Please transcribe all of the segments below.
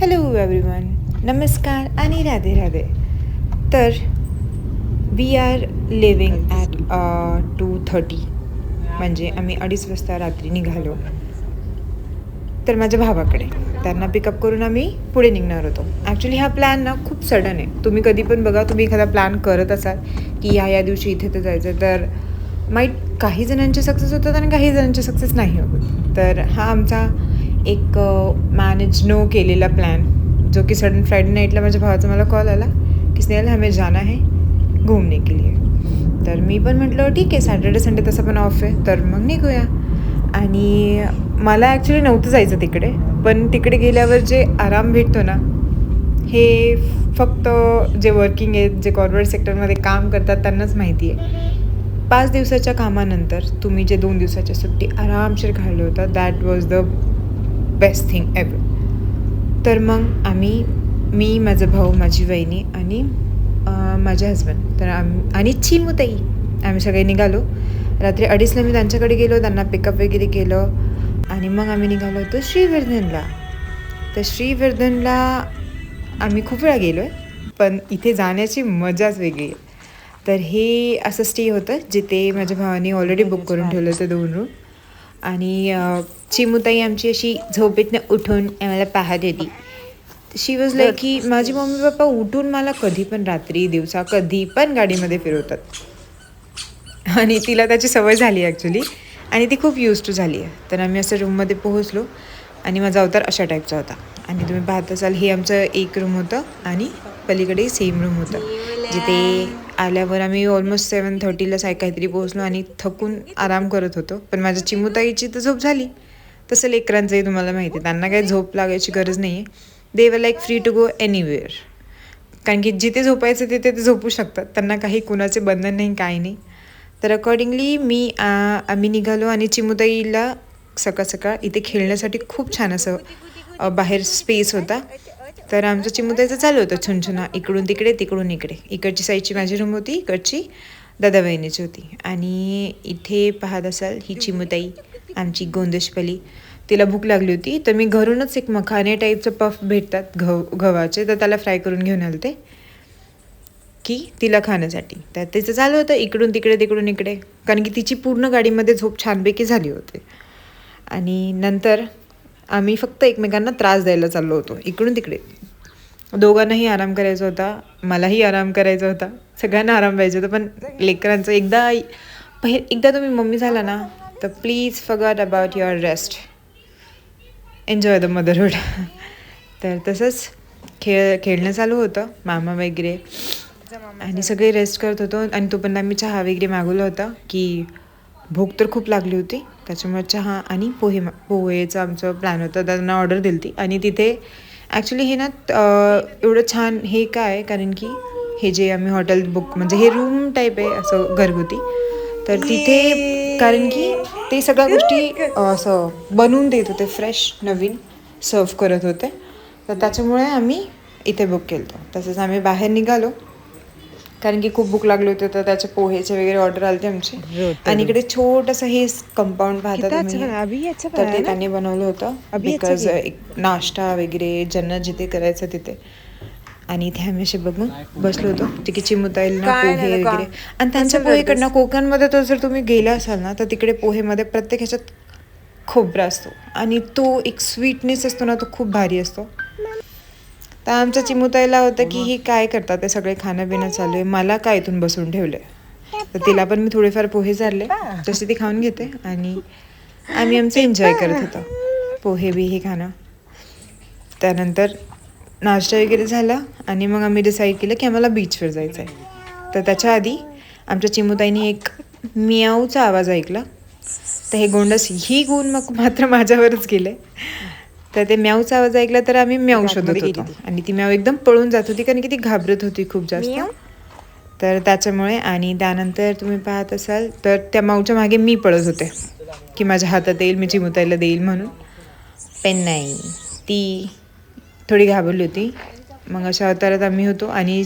Hello everyone नमस्कार आणि राधे राधे तर we are living at two thirty म्हणजे आम्ही अडीच वाजता रात्री निघालो. तर माझ्या भावाकडे. त्यांना पिकअप करून आम्ही पुढे निघणार होतो. ॲक्च्युली हा प्लॅन ना खूप सडन आहे. तुम्ही कधी पण बघा तुम्ही एखादा प्लॅन करत असाल की या या दिवशी इथे तर जायचं तर माहीत काही जणांचे सक्सेस होतात आणि काही जणांचे सक्सेस नाही होत. तर हा आमचा एक मॅनेज नो केलेला प्लॅन जो की सडन फ्रायडे नाईटला माझ्या भावाचा मला कॉल आला की स्नेहल हमें जाना है घूमने के लिए. तर मी पण म्हटलं ठीक आहे सॅटर्डे संडे तसं पण ऑफ आहे. तर मग निघूया. आणि मला ॲक्च्युली नव्हतं जायचं तिकडे पण तिकडे गेल्यावर जे आराम भेटतो ना हे फक्त जे वर्किंग आहेत जे कॉर्पोरेट सेक्टरमध्ये काम करतात त्यांनाच माहिती आहे. पाच दिवसाच्या कामानंतर तुम्ही जे दोन दिवसाच्या सुट्टी आरामशीर घालवता होतं that was the best thing ever तर मग आम्ही मी माझा भाऊ माझी वहिनी आणि माझे हजबंड तर आम आणि चिमुताई. आम्ही सगळे निघालो. रात्री अडीचला मी त्यांच्याकडे गेलो त्यांना पिकअप वगैरे केलं. आणि मग आम्ही निघालो होतो श्रीवर्धनला. तर श्रीवर्धनला आम्ही खूप वेळा गेलो आहे पण इथे जाण्याची मजाच वेगळी आहे. तर हे असं स्टे होतं जिथे माझ्या भावाने ऑलरेडी बुक करून ठेवलं होतं दोन रूम आणि चिमुताई आमची अशी झोपेतनं उठून आम्हाला पाहत होती शी वॉज लाईक की माझी मम्मी पप्पा उठून मला कधी पण रात्री दिवसा कधी पण गाडीमध्ये फिरवतात. आणि तिला त्याची सवय झाली ॲक्च्युली आणि ती खूप यूज टू झाली आहे. तर आम्ही असं रूममध्ये पोहोचलो आणि माझा अवतार अशा टाईपचा होता. आणि तुम्ही पाहत असाल हे आमचं एक रूम होतं आणि पलीकडे सेम रूम होतं. जिथे आल्यावर आम्ही ऑलमोस्ट सेवन थर्टीला साय काहीतरी पोहोचलो आणि थकून आराम करत होतो. पण माझ्या चिमुताईची तर झोप झाली. तसं लेकरांचंही तुम्हाला माहिती आहे त्यांना काही झोप लागायची गरज नाही आहे they were like free to go anywhere कारण की जिथे झोपायचं तिथे ते झोपू शकतात. त्यांना काही कुणाचे बंधन नाही काही नाही. तर अकॉर्डिंगली मी आम्ही निघालो आणि चिमुताईला सकाळ सकाळ इथे खेळण्यासाठी खूप छान असं बाहेर स्पेस होता. तर आमचं चिमुताईचं चालू होतं छुनछुना. इकडून तिकडे तिकडून इकडे. इकडची साईडची माझी रूम होती इकडची दादा बहिणीची होती. आणि इथे पाहत असाल ही चिमुताई. आमची गोंदशपली. तिला भूक लागली होती तर मी घरूनच एक मखाने टाईपचं पफ भेटतात घव गव्हाचे तर त्याला फ्राय करून घेऊन आले ते की तिला खाण्यासाठी. तर तिचं चालू होतं इकडून तिकडे तिकडून इकडे. कारण की तिची पूर्ण गाडीमध्ये झोप छानपैकी झाली होती. आणि नंतर आम्ही फक्त एकमेकांना त्रास द्यायला चाललो होतो इकडून तिकडे. दोघांनाही आराम करायचा होता मलाही आराम करायचा होता. सगळ्यांना आराम पाहिजे होता पण लेकरांचं एकदा पहि एकदा तुम्ही मम्मी झाला ना तर please forget about your rest enjoy the motherhood तर तसंच खेळ खेळणं चालू होतं मामा वगैरे. आणि सगळे रेस्ट करत होतो. आणि तोपर्यंत आम्ही चहा वगैरे मागवला होता की भूक तर खूप लागली होती. त्याच्यामुळे चहा आणि पोहे मा- पोहेचं आमचं प्लॅन होतं. त्यांना ऑर्डर दिली होती. आणि तिथे ॲक्च्युली हे ना एवढं छान हे काय कारण की हे जे आम्ही हॉटेल बुक म्हणजे हे रूम टाईप आहे असं घरगुती. तर तिथे कारण की ते सगळ्या गोष्टी असं बनवून देत होते फ्रेश नवीन सर्व करत होते. तर त्याच्यामुळे आम्ही इथे बुक केलं होतं तसंच आम्ही बाहेर निघालो. कारण की खूप भूक लागली होती तर त्याचे पोहेचे वगैरे ऑर्डर आले आमचे. आणि इकडे छोटंसं हे कंपाऊंड पाहता तुम्ही. तर ते त्यांनी बनवलं होतं. बिकॉज एक नाश्ता वगैरे ज्यांना जिथे करायचं तिथे. आणि इथे आम्ही असे बघून बसलो होतो. जे की चिमुताईल ना पोहे वगैरे. आणि त्यांच्या पोहेकडनं कोकणमध्ये तर जर तुम्ही गेला असाल ना तर तिकडे पोहेमध्ये प्रत्येक ह्याच्यात खोबरा असतो. आणि तो एक स्वीटनेस असतो ना तो खूप भारी असतो. तर आमच्या चिमुताईला होतं की ही काय करतात ते सगळे खाणं पिणं चालू आहे. मला काय इथून बसून ठेवलंय? तर तिला पण मी थोडेफार पोहे चालले तसे ती खाऊन घेते. आणि आम्ही आमचं एन्जॉय करत होतो. पोहे बी हे खाणं. त्यानंतर नाश्ता वगैरे झाला आणि मग आम्ही डिसाईड केलं की आम्हाला बीचवर जायचं आहे तर त्याच्या आधी आमच्या चिमुताईने एक मियाऊचा आवाज ऐकला. तर हे गोंडस ही गुण मग मात्र माझ्यावरच गेले. तर ते म्याऊचा आवाज ऐकला तर आम्ही म्याऊ शोधत होतो. आणि ती म्याऊ एकदम पळून जात होती कारण की ती घाबरत होती खूप जास्त. तर त्याच्यामुळे आणि त्यानंतर तुम्ही पाहत असाल तर त्या माऊच्या मागे मी पळत होते. की माझ्या हातात येईल मी चिमुताईला देईल म्हणून. पण नाही. ती थोडी घाबरली होती. मग अशा अवतारात आम्ही होतो आणि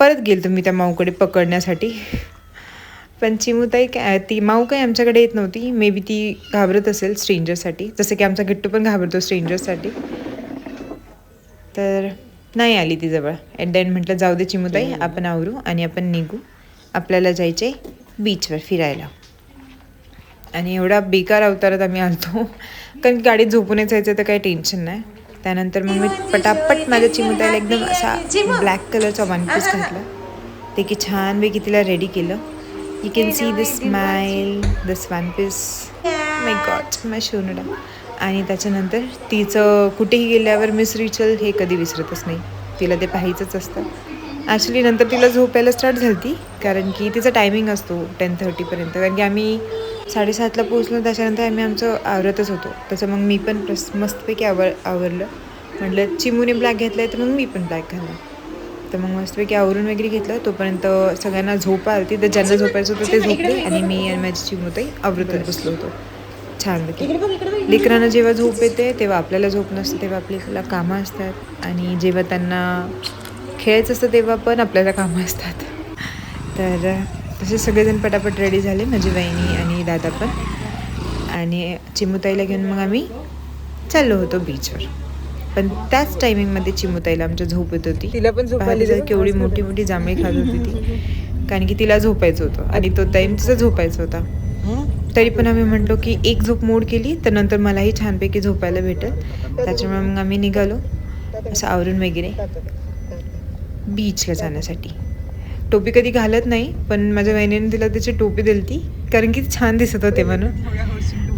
परत गेलो मी त्या माऊकडे पकडण्यासाठी. पण चिमुताई काय ती माऊ काही आमच्याकडे येत नव्हती. मे बी ती घाबरत असेल स्ट्रेंजरसाठी जसं की आमचा गिट्टू पण घाबरतो स्ट्रेंजरसाठी तर नाही आली ती जवळ. ॲट द एंड म्हटलं जाऊ दे चिमुताई आपण आवरू आणि आपण निघू. आपल्याला जायचे बीचवर फिरायला. आणि एवढा बेकार अवतारात आम्ही आलतो. कारण गाडीत झोपूनच जायचं तर काही टेन्शन नाही. त्यानंतर मग मी पटापट माझ्या चिमुताईला एकदम असा ब्लॅक कलरचा वन पीस घातला. ते की छानपैकी तिला रेडी केलं. You can see this smile this one piece my god my शोनडा आणि त्याच्यानंतर तिचं कुठेही गेल्यावर मिस रिचल हे कधी विसरतच नाही. तिला ते पाहायचंच असतं. ॲक्च्युली नंतर तिला झोपायला स्टार्ट झाली ती कारण की तिचा टायमिंग असतो टेन थर्टीपर्यंत कारण की आम्ही साडेसातला पोहोचलो त्याच्यानंतर आम्ही आमचं आवरतच होतो. तसं मग मी पण प्रस मस्तपैकी आवर आवरलं. म्हटलं चिमूने ब्लॅक घेतला आहे तर मग मी पण ब्लॅक घालला तर मग मस्तपैकी आवरून वगैरे घेतलं. तोपर्यंत सगळ्यांना झोप आली तर ज्यांना झोपायचं होतं ते झोपले आणि मी आणि माझी चिमूताई आवरतच बसलो होतो. छानपैकी लेकरांना जेव्हा झोप येते तेव्हा आपल्याला झोप नसते तेव्हा आपल्याला कामं असतात. आणि जेव्हा त्यांना खेळायचं असतं तेव्हा पण आपल्याला कामं असतात. तर तसे सगळेजण पटापट रेडी झाले माझी वहिनी आणि दादा पण. आणि चिमुताईला घेऊन मग आम्ही चाललो होतो बीचवर पण त्याच टायमिंगमध्ये चिमुताईला आमच्या झोप येत होती. तिला पण झोप आली पाहिलं तर तेव्हा? केवढी मोठी मोठी जांभळी खात होती ती. कारण की तिला झोपायचं होतं आणि तो टाईम तिचा झोपायचा होता. तरी पण आम्ही म्हटलो की एक झोप मोड केली तर नंतर मलाही छानपैकी झोपायला भेटेल. त्याच्यामुळे मग आम्ही निघालो. असं आवरून वगैरे. बीचला जाण्यासाठी. टोपी कधी घालत नाही पण माझ्या वहिनीने तिला त्याची टोपी दिली ती कारण की छान दिसत होते म्हणून.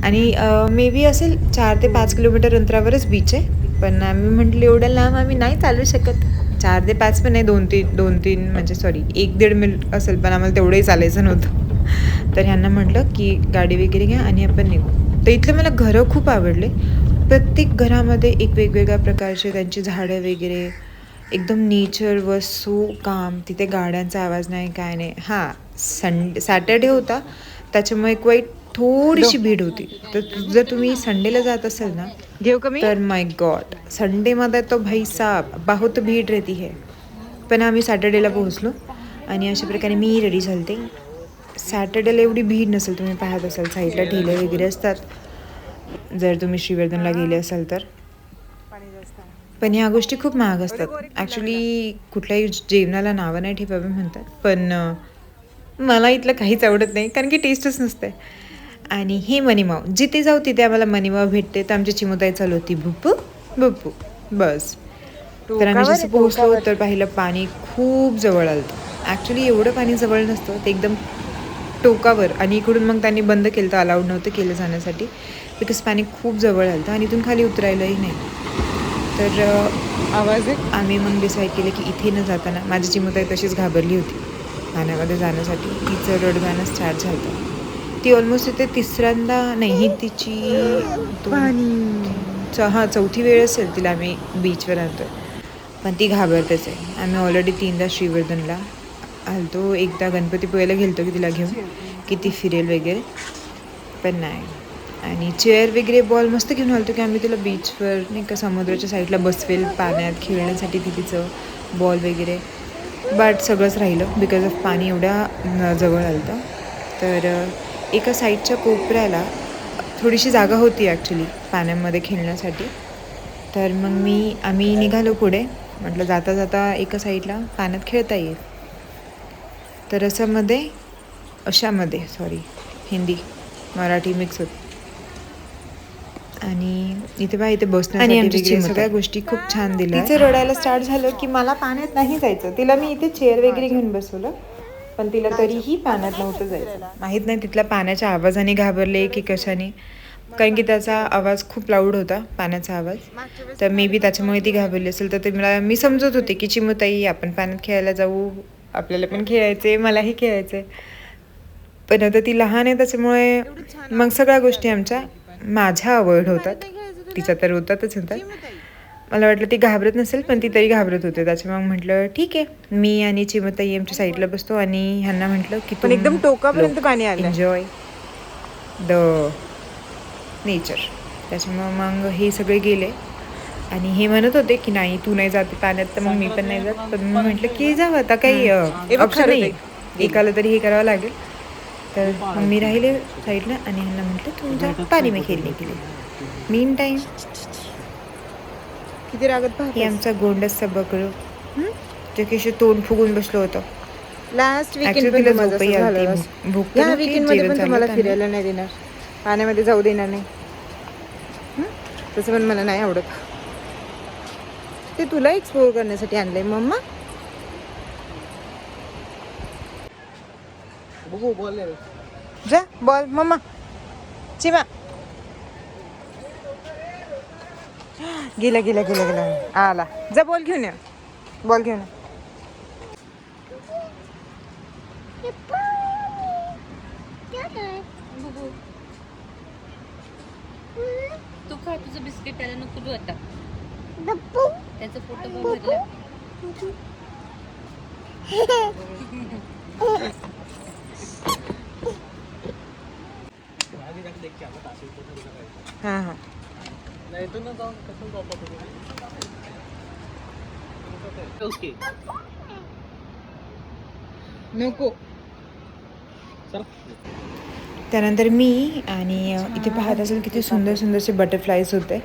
आणि मे बी असेल चार ते पाच किलोमीटर अंतरावरच बीच आहे पण आम्ही म्हटलं एवढ्या लांब आम्ही नाही चालू शकत. चार ते पाच पण नाही दोन तीन दोन तीन म्हणजे सॉरी एक दीड मिनिट असेल पण आम्हाला तेवढंही चालायचं नव्हतं. तर ह्यांना म्हटलं की गाडी वगैरे घ्या आणि आपण निघू. तर इथले मला घरं खूप आवडले. प्रत्येक घरामध्ये एक वेगवेगळ्या प्रकारचे त्यांची झाडं वगैरे एकदम नेचर व सो काम तिथे गाड्यांचा आवाज नाही काय नाही. हां संडे सॅटर्डे होता. त्याच्यामुळे एक वाईट थोडीशी भीड होती. तर जर तुम्ही संडेला जात असाल ना घेऊ कमी तर माय गॉड संडेमध्ये तो भाई साहब बहुत भीड रहती है. पण आम्ही सॅटर्डेला पोहोचलो आणि अशा प्रकारे मी रेडी झालते. सॅटर्डेला एवढी भीड नसेल तुम्ही पाहत असाल साईडला ढिले वगैरे असतात. जर तुम्ही श्रीवर्धनला गेले असाल तर. पण ह्या गोष्टी खूप महाग असतात. ॲक्च्युली कुठल्याही जेवणाला नावं नाही ठेवावी म्हणतात पण मला इथलं काहीच आवडत नाही कारण की टेस्टच नसते. आणि हे मनीमाव जिथे जाऊ तिथे आम्हाला मनीमाव भेटते तर आमची चिमुताई चालू होती भुप्पू भुप्पू बस. तर आम्ही जसं पोहोचलो. तर पाहिलं पाणी खूप जवळ आलं. ॲक्च्युली एवढं पाणी जवळ नसतं ते एकदम टोकावर. आणि इकडून मग त्यांनी बंद केलं तर अलाउड नव्हतं केलं जाण्यासाठी. बिकॉज पाणी खूप जवळ आलं आणि इथून खाली उतरायलाही नाही. तर आवाज आहे आम्ही मग डिसाईड केलं की इथे न जाताना माझी चिमुताई तशीच घाबरली होती. पाण्यामध्ये जाण्यासाठी. तिचं रडगाणं स्टार्ट झालं. ती ऑलमोस्ट इथे तिसऱ्यांदा नाही तिची दोन- च- हां चौथी वेळ असेल तिला आम्ही बीचवर आणतो. पण ती घाबरतेच आहे. आम्ही ऑलरेडी तीनदा श्रीवर्धनला आलतो. एकदा गणपतीपुळ्याला गेलतो की तिला घेऊन किती फिरेल वगैरे. पण नाही. आणि चेअर वगैरे बॉल मस्त घेऊन आलो की आम्ही तिला बीचवर नाही का समुद्राच्या साईडला बसवेल पाण्यात खेळण्यासाठी ती तिचं बॉल वगैरे. बट सगळंच राहिलं बिकॉज ऑफ पाणी एवढ्या जवळ आलं होतं. तर एका साईडच्या कोपऱ्याला थोडीशी जागा होती ॲक्च्युली पाण्यामध्ये खेळण्यासाठी. तर मग मी आम्ही निघालो पुढे. म्हटलं जाता जाता एका साईडला पाण्यात खेळता येईल. तर असं मध्ये अशामध्ये सॉरी हिंदी मराठी मिक्स होत. आणि इथे बा इथे बसण्यासाठी. सगळ्या गोष्टी खूप छान दिल्या. तिचं रडायला स्टार्ट झालं की मला पाण्यात नाही जायचं. तिला मी इथे चेअर वगैरे घेऊन बसवलं. पण तिला तरीही पाण्यात नव्हतं जायचं. माहीत नाही तिथल्या पाण्याच्या आवाजाने घाबरले की कशाने. कारण की त्याचा आवाज खूप लाऊड होता पाण्याचा आवाज. तर मे बी त्याच्यामुळे ती घाबरली असेल. तर ते मला मी समजत होते की चिमुताई आपण पाण्यात खेळायला जाऊ. आपल्याला पण खेळायचे मलाही खेळायचे पण आता ती लहान आहे त्याच्यामुळे मग सगळ्या गोष्टी आमच्या माझ्या अवॉइड होतात. तिच्या तर होतातच होतात मला वाटलं ती घाबरत नसेल पण ती तरी घाबरत होते. त्याच्यामुळे मग म्हटलं ठीक आहे. मी आणि चिमताई आमच्या साईडला बसतो आणि ह्यांना म्हटलं की पण एकदम टोकापर्यंत पाणी आलं. एन्जॉय द नेचर त्याच्यामुळे मग हे सगळे गेले. आणि हे म्हणत होते की नाही तू नाही जाते पाण्यात तर मग मी पण नाही जात. पण मी म्हटलं की जाऊ आता काही ऑप्शन नाही. एकाला तरी हे करावं लागेल. तर मग मी राहिले साईडला आणि ह्यांना म्हटलं तुमच्या पाणी मी खेळणे केले. मीन टाईम किती रागत हे आमचं गोंडसचं बकरू. जे की असे तोंड फुगून बसलो होतं. लास्ट वीकेंड पण. झालं. भूक- या पण तुम्हाला फिरायला नाही देणार. पाण्यामध्ये जाऊ देणार नाही. हं? तसं पण मला नाही आवडत. ते तुला एक्सप्लोर करण्यासाठी आणलंय मम्मा? जा बॉल मम्मा चिमा गेला गेला गेला गेला आला जा बॉल घेऊन ये बॉल घेऊन ये तू खा तुझं बिस्किट त्याला नको तू आता त्याचा फोटो पण हां हां. नको. त्यानंतर मी आणि इथे पाहत असेल किती सुंदर सुंदरसे बटरफ्लायज होते.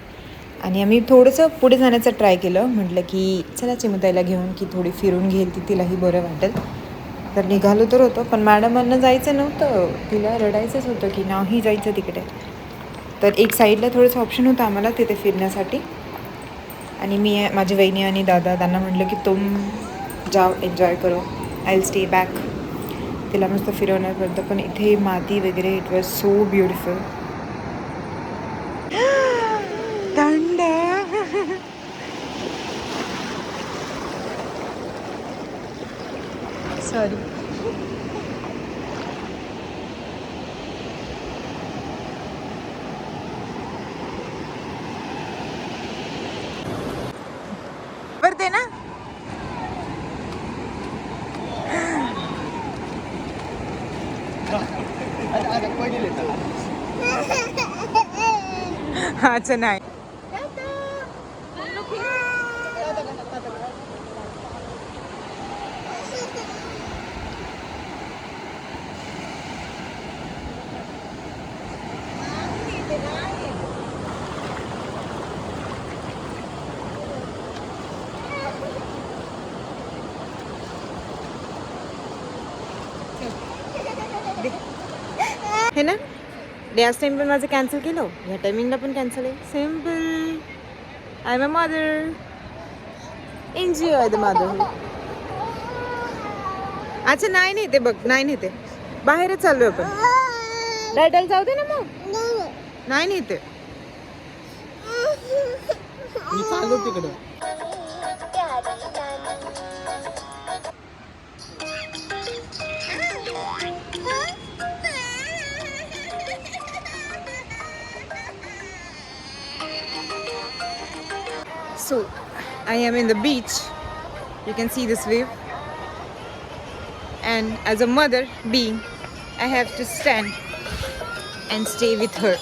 आणि आम्ही थोडंसं पुढे जाण्याचं ट्राय केलं. म्हटलं की चला चिमुताईला घेऊन की थोडी फिरून घेईल ती तिलाही बरं वाटेल. तर निघालो तर होतो. पण मॅडमांना जायचं नव्हतं. तिला रडायचंच होतं की नाही जायचं तिकडे. तर एक साईडला थोडंसं ऑप्शन होतं आम्हाला तिथे फिरण्यासाठी. आणि मी माझी वहिनी आणि दादा त्यांना म्हटलं की तुम जाओ एन्जॉय करो. आय विल स्टे बॅक तिला मस्त फिरवण्यापर्यंत पण इथे माती वगैरे इट वॉज सो ब्युटिफुल थंड. सॉरी बरं ते ना अच्छा नाही हे ना? लास्ट टाइम पण माझं कॅन्सल केलं. ह्या टायमिंगला पण कॅन्सल आहे. Simple I my a mother enjoy the mother अच्छा नाही नाही ते बघ. नाही नाही ते बाहेरच चाललो आपण. डायटल जाऊ दे ना मग. नाही नाही ते मी चाललो तिकडं. So, I am in the beach. You can see this wave. And as a mother being, I have to stand and stay with her.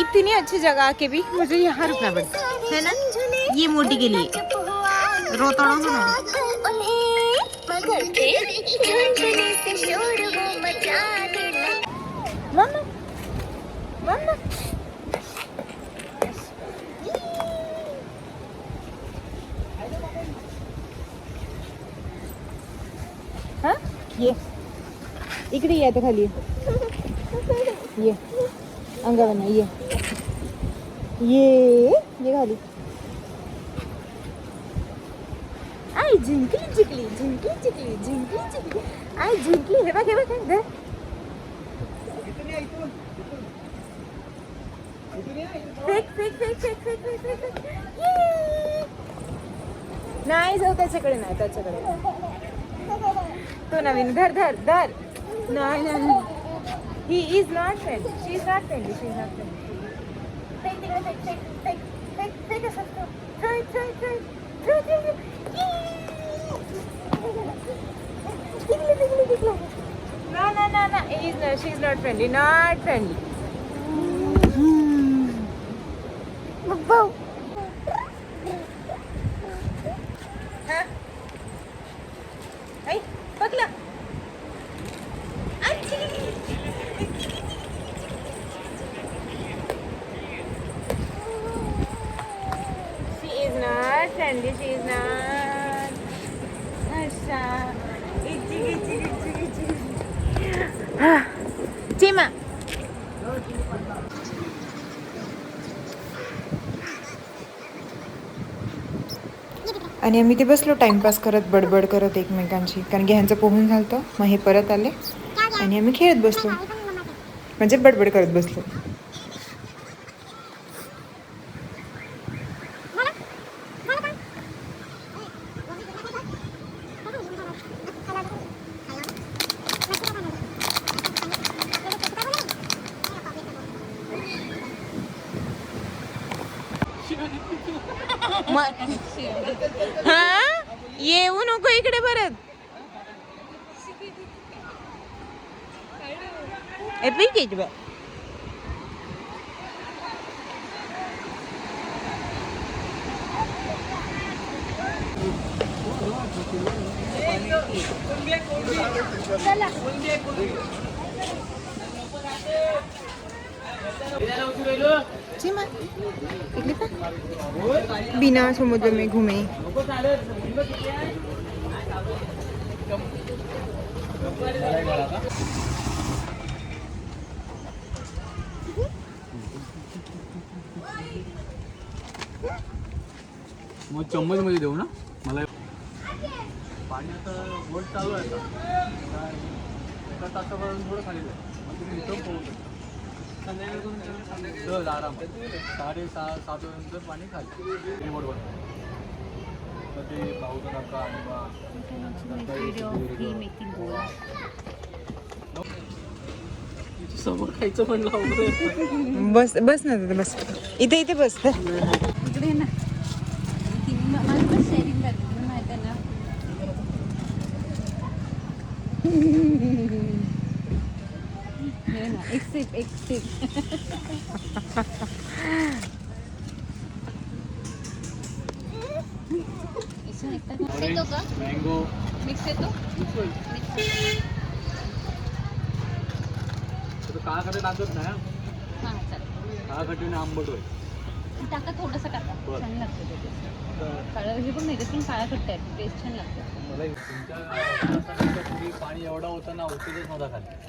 इतनी अच्छी जगह आके भी मुझे यहाँ रुकना पड़ता है ना ये मोटी के लिए रोतड़ो सुनो मम्मा मम्मा ये. इकडे ये आता खाली. ये. अंगावर ये. ये. ये खाली. आय जिंकली जिंकली जिंकली जिंकली जिंकली जिंकली. आय जिंकली. हे बघ हे बघ धर नाही जाऊ त्याच्याकडे नाही त्याच्याकडे. तो नवीन धर धर धर नाही नाही he is not friendly she is not friendly she is not friendly No, no, no, no. He is not, she is not friendly. Not friendly. Ha? நடக்கல आणि आम्ही ते बसलो टाइमपास करत बडबड करत एकमेकांची कारण की ह्यांचं पोहून झालं. मग हे परत आले. आणि आम्ही खेळत बसलो. म्हणजे बडबड करत बसलो हा येऊ नको इकडे परत ए पीक आहे बा चिमा इकडे पहा. बिना समुद्र में घूमे। मग चम्मच मध्ये देऊ ना? पाणी आता बोट चालू आहे आता. एका तासापर्यंत थोडं खाली जाईल. मग तुम्ही इथं पोहू शकता सहज आराम. साडे सहा सात पर्यंत पाणी खाली. बरोबर तर ते पाहू नका समोर खायचं म्हणलं बस बस ना दादा बस. इथे इथे बस. इकडे ना. सिप एक सिप येतो का मँगो मिक्स येतो काळाकडे टाकत नाही हां चालेल काळाकडे आंबट होईल टाका थोडंसं टाका बरं. छान लागतं ते taste. काळं हे पण नाही ते पण काळा खट्टा आहे टेस्ट छान लागतं मला पाणी एवढा होता ना औषधच नव्हता खाली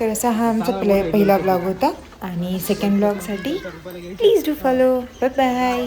तर असा हा आमचा प्ले पहिला ब्लॉग होता. आणि second ब्लॉगसाठी please do follow bye bye